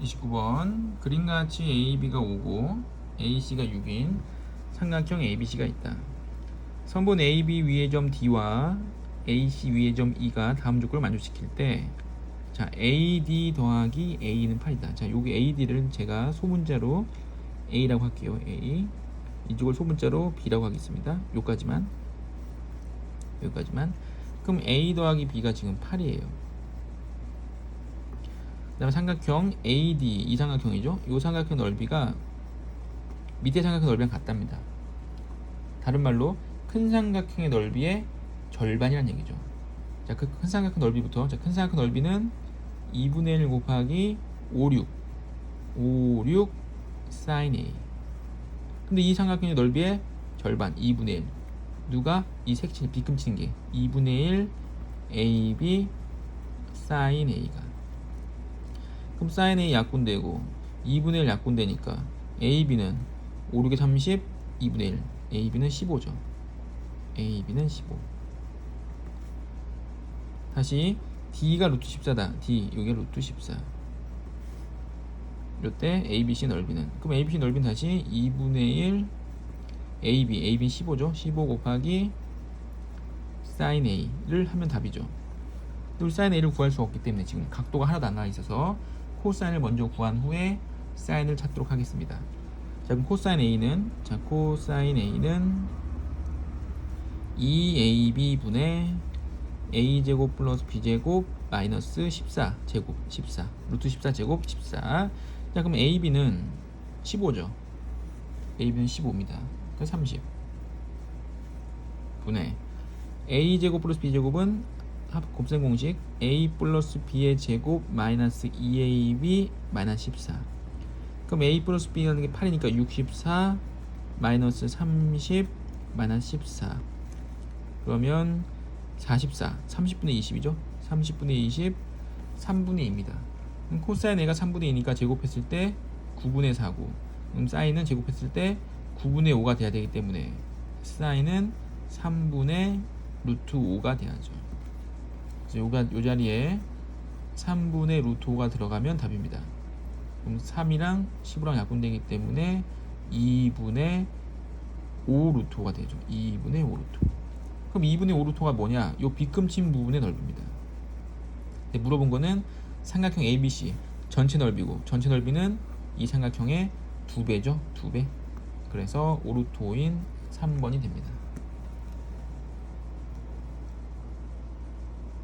29번 그림같이 AB가 5고 AC가 6인 삼각형 ABC가 있다. 선분 AB 위의 점 D와 AC 위의 점 E가 다음 조건을 만족시킬 때 자, AD 더하기 A는 8이다. 자, 여기 AD를 제가 소문자로 A라고 할게요. A. 이쪽을 소문자로 B라고 하겠습니다. 요까지만. 여기까지만. 그럼 A 더하기 B가 지금 8이에요. 그다음에 삼각형 AD 이 삼각형이죠. 이 삼각형 넓이가 밑에 삼각형 넓이랑 같답니다. 다른 말로 큰 삼각형의 넓이의 절반이라는 얘기죠. 자, 그 큰 삼각형 넓이부터 자, 큰 삼각형 넓이는 2분의 1 곱하기 5, 6 5, 6 sin A 근데 이 삼각형의 넓이의 절반 2분의 1 누가 이 색칠 비금치는 게 2분의 1 AB sin A가 그럼 sin A 약분되고 2분의 1 약분되니까 AB는 5, 6에 30 2분의 1 AB는 15죠. AB는 15 다시 D가 루트 14다. D 여기 루트 14 이때 ABC 넓이는. 그럼 ABC 넓이는 다시 2분의 1 AB AB 15죠. 15 곱하기 sin A를 하면 답이죠. 우리 sin A를 구할 수 없기 때문에 지금 각도가 하나도 안 나와 있어서 코사인을 먼저 구한 후에 사인을 찾도록 하겠습니다. 자 그럼 코사인 A는 자 코사인 A는 2AB 분의 a제곱 플러스 b제곱 마이너스 14 제곱 14 루트 14 제곱 14 자 그럼 ab는 15죠. Ab는 15입니다. 그래서 30 분의 a제곱 플러스 b제곱은 합 곱셈 공식 a 플러스 b의 제곱 마이너스 2ab 마이너스 14 그럼 a 플러스 b라는 게 8이니까 64 마이너스 30 마이너스 14 그러면 44, 30분의 20이죠. 30분의 20, 3분의 2입니다. 그럼 코사인 A가 3분의 2니까 제곱했을 때 9분의 4고 그럼 사인은 제곱했을 때 9분의 5가 돼야 되기 때문에 사인은 3분의 루트 5가 돼야죠. 요가, 요 자리에 3분의 루트 5가 들어가면 답입니다. 그럼 3이랑 15랑 약분되기 때문에 2분의 5 루트 5가 되죠. 2분의 5 루트 5. 그럼 2분의 5 루트가 뭐냐? 요 비금친 부분의 넓이입니다. 근데 물어본 거는 삼각형 ABC 전체 넓이고 전체 넓이는 이 삼각형의 두 배죠. 두 배. 그래서 5 루트 5인 3번이 됩니다.